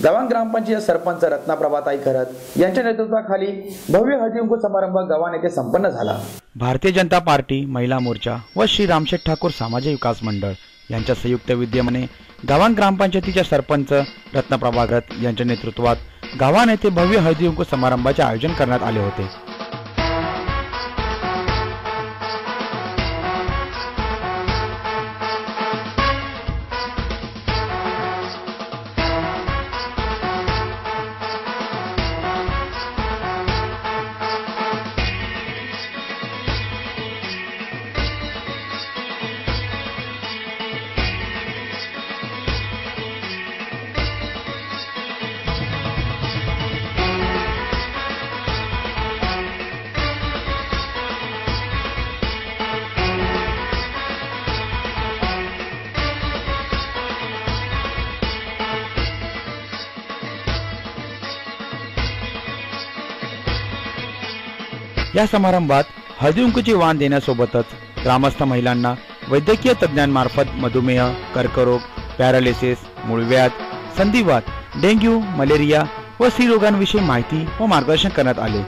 गव्हाण ग्रामपंचायत सरपंच रत्नाप्रभाताई खरत यांच्या नेतृत्वाखाली भव्य हळदीकुंकू समारंभ गव्हाण येथे संपन्न झाला. भारतीय जनता पार्टी महिला मोर्चा व श्री रामशेठ ठाकूर सामाजिक विकास मंडळ यांच्या संयुक्त विद्यमाने गावान ग्रामपंचायतीच्या सरपंच रत्नप्रभागत यांच्या नेतृत्वात गावान येथे भव्य हळदीकुंकू समारंभाचे आयोजन करण्यात आले होते. या समारंभात हळदीकुंकूची वाण देण्यासोबतच ग्रामस्थ महिलांना वैद्यकीय तज्ज्ञांमार्फत मधुमेह कर्करोग पॅरालिसिस मूळव्याध संधिवात डेंग्यू मलेरिया व स्त्रीरोगांविषयी माहिती व मार्गदर्शन करण्यात आले.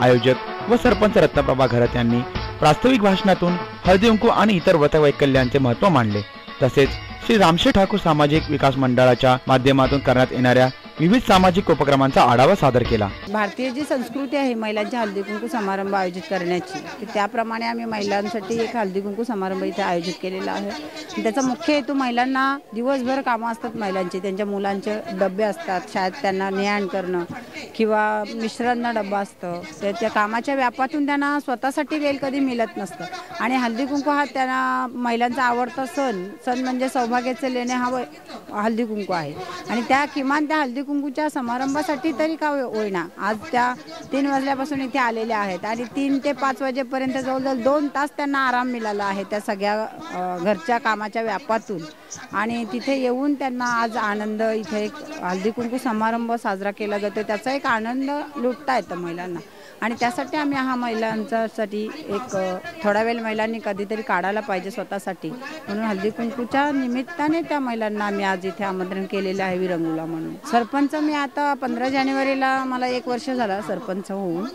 आयोजक व सरपंच रत्नप्रभा घरत यांनी प्रास्ताविक भाषणातून हळदीकुंकू आणि इतर व्रतवैकल्यांचे महत्त्व मांडले. तसेच श्री रामशे ठाकूर सामाजिक विकास मंडळाच्या माध्यमातून करण्यात येणाऱ्या विविध सामाजिक उपक्रमांचा आढावा सादर केला. भारतीय जी संस्कृती आहे महिलांच्या हळदी कुंकू समारंभ आयोजित करण्याची त्याप्रमाणे आम्ही महिलांसाठी एक हळदी कुंकू समारंभ इथे आयोजित केलेला आहे. त्याचा मुख्य हेतू महिलांना दिवसभर कामं असतात महिलांची त्यांच्या मुलांचे डबे असतात शाळेत त्यांना नेहाण करणं किंवा मिश्रांना डब्बा असतं त्या त्या कामाच्या व्यापातून त्यांना स्वतःसाठी वेळ कधी मिळत नसतं. आणि हल्दी कुंकू हा त्यांना महिलांचा आवडता सण. सण म्हणजे सौभाग्याचं लेणे हा हल्दी कुंकू आहे. आणि त्या किमान त्या हल्दी कुंकूच्या समारंभासाठी तरी का होईना. आज त्या तीन वाजल्यापासून इथे आलेल्या आहेत आणि तीन ते पाच वाजेपर्यंत जवळजवळ दोन तास त्यांना आराम मिळाला आहे त्या सगळ्या घरच्या कामाच्या व्यापातून. आणि तिथे येऊन त्यांना आज आनंद इथे एक हल्दी कुंकू समारंभ साजरा केला जातो. त्याचा एक आनंद लुटता येतं महिलांना. आणि त्यासाठी आम्ही हा महिलांच्यासाठी एक थोडा वेळ महिलांनी कधीतरी काढायला पाहिजे स्वतःसाठी. म्हणून हल्दी कुंकूच्या निमित्ताने त्या महिलांना आम्ही आज इथे आमंत्रण केलेलं आहे विरंगुला म्हणून. सरपंच मी आता पंधरा जानेवारीला मला एक वर्ष झाला सरपंच होऊन.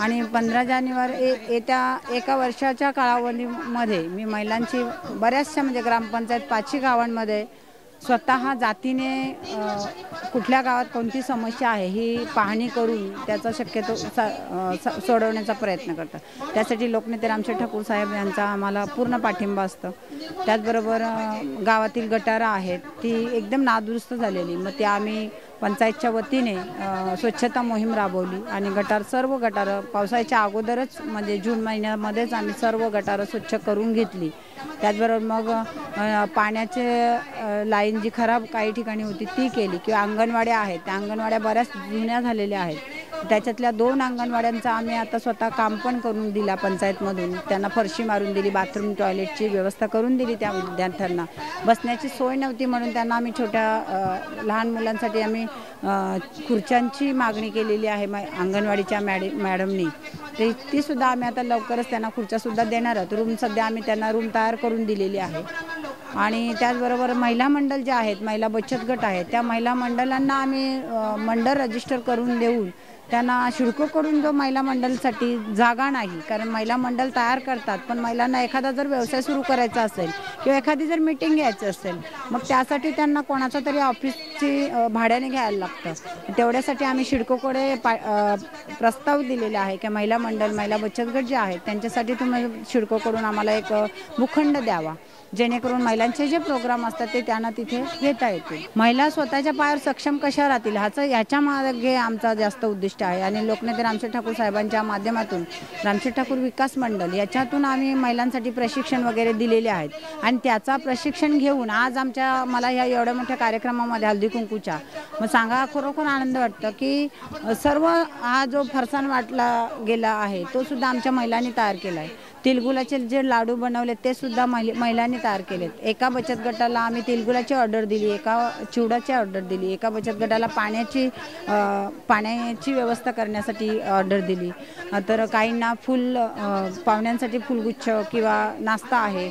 आणि पंधरा जानेवारी ए- येत्या एका वर्षाच्या कालावधीमध्ये मी महिलांची बऱ्याचशा म्हणजे ग्रामपंचायत पाचशे गावांमध्ये स्वतः जातीने कुठल्या गावात कोणती समस्या आहे ही पाहणी करून त्याचा शक्यतो सा- स- सोडवण्याचा प्रयत्न करतात. त्यासाठी लोकनेते रामशेठ ठाकूर साहेब यांचा आम्हाला पूर्ण पाठिंबा असतं. त्याचबरोबर गावातील गटारं आहेत ती एकदम नादुरुस्त झालेली. मग ते आम्ही पंचायतच्या वतीने स्वच्छता मोहीम राबवली आणि गटार सर्व गटारं पावसाळ्याच्या अगोदरच म्हणजे जून महिन्यामध्येच आम्ही सर्व गटारं स्वच्छ करून घेतली. त्याचबरोबर मग पाण्याचे लाईन जी खराब काही ठिकाणी होती ती केली. किंवा अंगणवाड्या आहेत त्या अंगणवाड्या बऱ्याच जुन्या झालेल्या आहेत. त्याच्यातल्या दोन अंगणवाड्यांचं आम्ही आता स्वतः काम पण करून दिला पंचायतमधून. त्यांना फरशी मारून दिली बाथरूम टॉयलेटची व्यवस्था करून दिली त्या विद्यार्थ्यांना. बसण्याची सोय नव्हती म्हणून त्यांना आम्ही छोट्या लहान मुलांसाठी आम्ही खुर्च्यांची मागणी केलेली आहे मा- अंगणवाडीच्या मॅडे मॅडमनी. ते ती सुद्धा आम्ही आता लवकरच त्यांना खुर्च्यासुद्धा देणार आहोत रूम सध्या आम्ही त्यांना रूम तयार करून दिलेली आहे. आणि त्याचबरोबर महिला मंडळ जे आहेत महिला बचत गट आहेत त्या महिला मंडळांना आम्ही मंडळ रजिस्टर करून देऊन त्यांना शिडको करून जो महिला मंडळसाठी जागा नाही कारण महिला मंडळ तयार करतात पण महिलांना एखादा जर व्यवसाय सुरू करायचा असेल किंवा एखादी जर मीटिंग घ्यायची असेल मग त्यासाठी त्यांना कोणाचा तरी ऑफिसची भाड्याने घ्यायला लागतं. तेवढ्यासाठी आम्ही शिडकोकडे पा प्रस्ताव दिलेले आहे की महिला मंडळ महिला बचत गट जे आहेत त्यांच्यासाठी तुम्ही शिडकोकडून आम्हाला एक भूखंड द्यावा. जेणेकरून महिलांचे जे प्रोग्राम असतात ते त्यांना तिथे घेता येतील. महिला स्वतःच्या पायावर सक्षम कशा राहतील? ह्याचं ह्याच्या मागे आमचा जास्त उद्दिष्ट आहे. आणि लोकनेते रामशेठ ठाकूर साहेबांच्या माध्यमातून रामशेठ ठाकूर विकास मंडळ याच्यातून आम्ही महिलांसाठी प्रशिक्षण वगैरे दिलेले आहेत. आणि त्याचा प्रशिक्षण घेऊन आज आमच्या मला ह्या एवढ्या मोठ्या कार्यक्रमामध्ये हल्दी कुंकूच्या मग सांगा खरोखर आनंद वाटतं की सर्व हा जो फरसाण वाटला गेला आहे तो सुद्धा आमच्या महिलांनी तयार केला आहे. तिलगुलाचे जे लाडू बनवले ते सुद्धा महि महिलांनी तयार केलेत. एका बचत गटाला आम्ही तिलगुलाची ऑर्डर दिली एका चिवडाची ऑर्डर दिली एका बचत गटाला पाण्याची पाण्याची व्यवस्था करण्यासाठी ऑर्डर दिली. तर काहींना फुल पाहुण्यांसाठी फुलगुच्छ किंवा नाश्ता आहे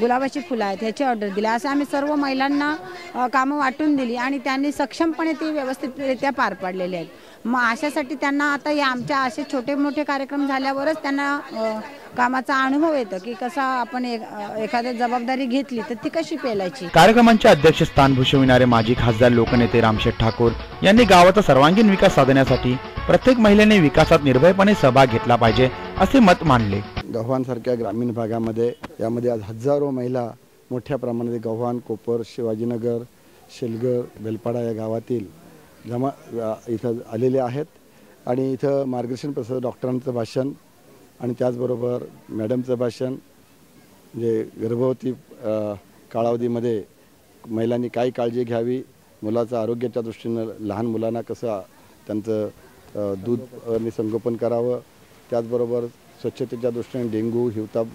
गुलाबाची फुलं आहेत ह्याची ऑर्डर दिली. असं आम्ही सर्व महिलांना कामं वाटून दिली आणि त्यांनी सक्षमपणे ती व्यवस्थितरित्या पार पाडलेली आहेत. मग अशासाठी त्यांना आता या आमच्या असे छोटे मोठे कार्यक्रम झाल्यावरच त्यांना कामाचा अनुभव येतो की कसा आपण एखादी जबाबदारी घेतली तर ती कशी पेलायची? कार्यक्रमांचे अध्यक्षस्थान भूषविणारे माजी खासदार लोकनेते रामशेठ ठाकूर यांनी गावाचा सर्वांगीण विकास साधण्यासाठी प्रत्येक महिलेने विकासात निर्भयपणे सहभाग घेतला पाहिजे असे मत मांडले. गव्हाणसारख्या ग्रामीण भागामध्ये यामध्ये आज हजारो महिला मोठ्या प्रमाणात गव्हाण कोपर शिवाजीनगर शेलगर बेलपाडा या गावातील जमा इथं आलेले आहेत. आणि इथं मार्गदर्शन प्रसाद डॉक्टरांचं भाषण आणि त्याचबरोबर मॅडमचं भाषण जे गर्भवती काळावधीमध्ये कालावधीमध्ये महिलांनी काय काळजी घ्यावी मुलाचं आरोग्याच्या दृष्टीनं लहान मुलांना कसं त्यांचं दूध आणि संगोपन करावं त्याचबरोबर स्वच्छतेच्या दृष्टीने डेंग्यू हिवताप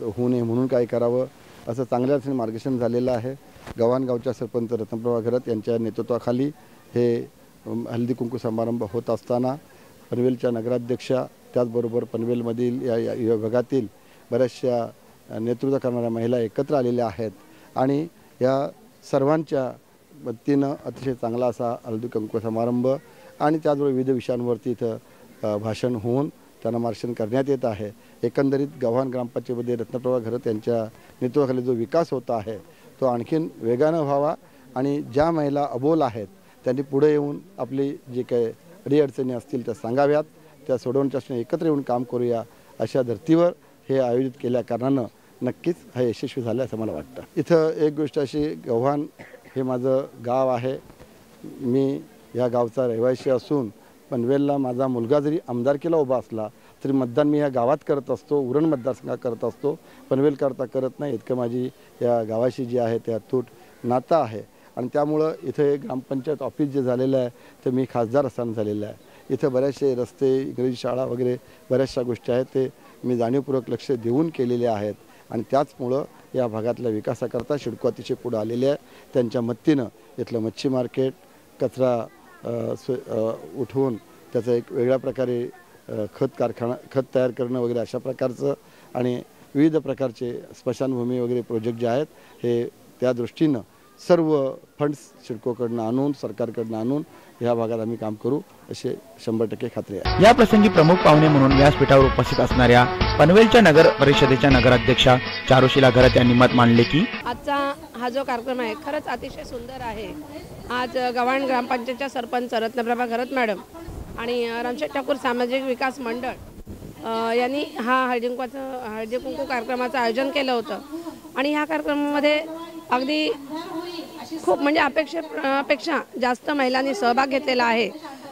होऊ नये म्हणून काय करावं असं चांगल्या मार्गदर्शन झालेलं आहे. गव्हाणगावच्या सरपंच रत्नप्रभा घरत यांच्या नेतृत्वाखाली हे हल्दी कुंकू समारंभ होत असताना पनवेलच्या नगराध्यक्षा त्याचबरोबर पनवेलमधील या या विभागातील बऱ्याचशा नेतृत्व करणाऱ्या महिला एकत्र आलेल्या आहेत. आणि या सर्वांच्या वतीनं अतिशय चांगला असा हळदी कंकू समारंभ आणि त्याचबरोबर विविध विषयांवरती इथं भाषण होऊन त्यांना मार्गदर्शन करण्यात येत आहे. एकंदरीत गव्हाण ग्रामपंचायतीमध्ये रत्नप्रभा घरत यांच्या नेतृत्वाखाली जो विकास होत आहे तो आणखीन वेगानं व्हावा आणि ज्या महिला अबोल आहेत त्यांनी पुढे येऊन आपली जी काही अडीअडचणी असतील त्या सांगाव्यात. त्या सोडवण्याच्या एकत्र येऊन काम करूया अशा धर्तीवर हे आयोजित केल्या कारणानं नक्कीच हे यशस्वी झालं असं मला वाटतं. इथं एक गोष्ट अशी गव्हाण हे माझं गाव आहे. मी या गावचा रहिवासी असून पनवेलला माझा मुलगा जरी आमदारकीला उभा असला तरी मतदान मी या गावात करत असतो उरण मतदारसंघात करत असतो. पनवेल करता करत नाही इतकं माझी या गावाशी जी आहे त्या तूट नातं आहे. आणि त्यामुळं इथे ग्रामपंचायत ऑफिस जे झालेलं आहे ते मी खासदार असताना झालेलं आहे. इथं बऱ्याचसे रस्ते इंग्रजी शाळा वगैरे बऱ्याचशा गोष्टी आहेत. ते मी जाणीवपूर्वक लक्ष देऊन केलेले आहेत. आणि त्याचमुळं या भागातल्या विकासाकरता शिडको अतिशय पुढे आलेले आहे. त्यांच्या मदतीनं इथलं मच्छी मार्केट कचरा स्व उठवून त्याचं एक वेगळ्या प्रकारे खत कारखाना खत तयार करणं वगैरे अशा प्रकारचं आणि विविध प्रकारचे स्मशानभूमी वगैरे प्रोजेक्ट जे आहेत हे त्या दृष्टीनं सर्व फंड्स शिडकोकडनं आणून सरकारकडनं आणून ह्या भागात आम्ही काम करू असे शंभर टक्के खात्री आहे. या प्रसंगी प्रमुख पाहुणे म्हणून व्यासपीठावर उपस्थित असणाऱ्या पनवेलच्या नगर परिषदेच्या नगराध्यक्षा चारुशिला घरत यांनी मत मांडले की आजचा हा जो कार्यक्रम आहे खरंच अतिशय सुंदर आहे. आज गव्हाण ग्रामपंचायतच्या सरपंच रत्नप्रभा घरत मॅडम आणि रामशेठ ठाकूर सामाजिक विकास मंडळ यांनी हा हळदी कुंकवाचं हळदी कुंकू कार्यक्रमाचं आयोजन केलं होतं. आणि ह्या कार्यक्रमामध्ये अगदी खूप म्हणजे अपेक्षे पेक्षा जास्त महिलांनी सहभाग घेतलेला आहे.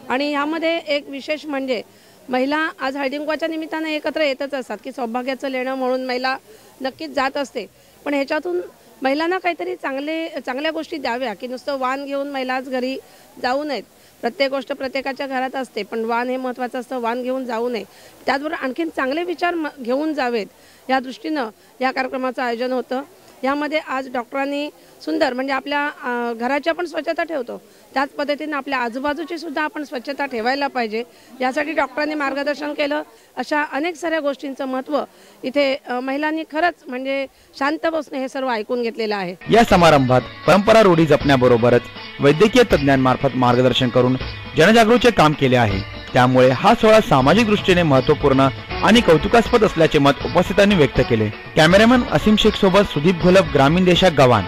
आणि ह्यामध्ये एक विशेष म्हणजे महिला आज हळदिंकवाच्या निमित्तानं एकत्र येतच असतात की सौभाग्याचं लेणं म्हणून महिला नक्कीच जात असते. पण ह्याच्यातून महिलांना काहीतरी चांगले चांगल्या गोष्टी द्याव्या की नुसतं वाण घेऊन महिला आज घरी जाऊ नयेत. प्रत्येक गोष्ट प्रत्येकाच्या घरात असते पण वाण हे महत्त्वाचं असतं वाण घेऊन जाऊ नये. त्याचबरोबर आणखीन चांगले विचार म- घेऊन जावेत. या दृष्टीनं या कार्यक्रमाचं आयोजन होतं. यामध्ये आज डॉक्टरांनी सुंदर म्हणजे आपल्या घराची आपण स्वच्छता ठेवतो. त्याच पद्धतीने आपल्या आजूबाजूची सुद्धा आपण स्वच्छता ठेवायला पाहिजे. यासाठी डॉक्टरांनी मार्गदर्शन केलं. अशा अनेक साऱ्या गोष्टींचं महत्त्व इथे महिलांनी खरंच म्हणजे शांत बसणे हे सर्व ऐकून घेतलेलं आहे. या समारंभात परंपरा रूढी जपण्याबरोबरच वैद्यकीय तज्ज्ञांमार्फत मार्गदर्शन करून जनजागृतीचे काम केले आहे. त्यामुळे हा सोहळा सामाजिक दृष्टीने महत्त्वपूर्ण आणि कौतुकास्पद असल्याचे मत उपस्थितांनी व्यक्त केले. कॅमेरामॅन असीम शेख सोबत सुदीप घोलप ग्रामीण देशात गव्हाण.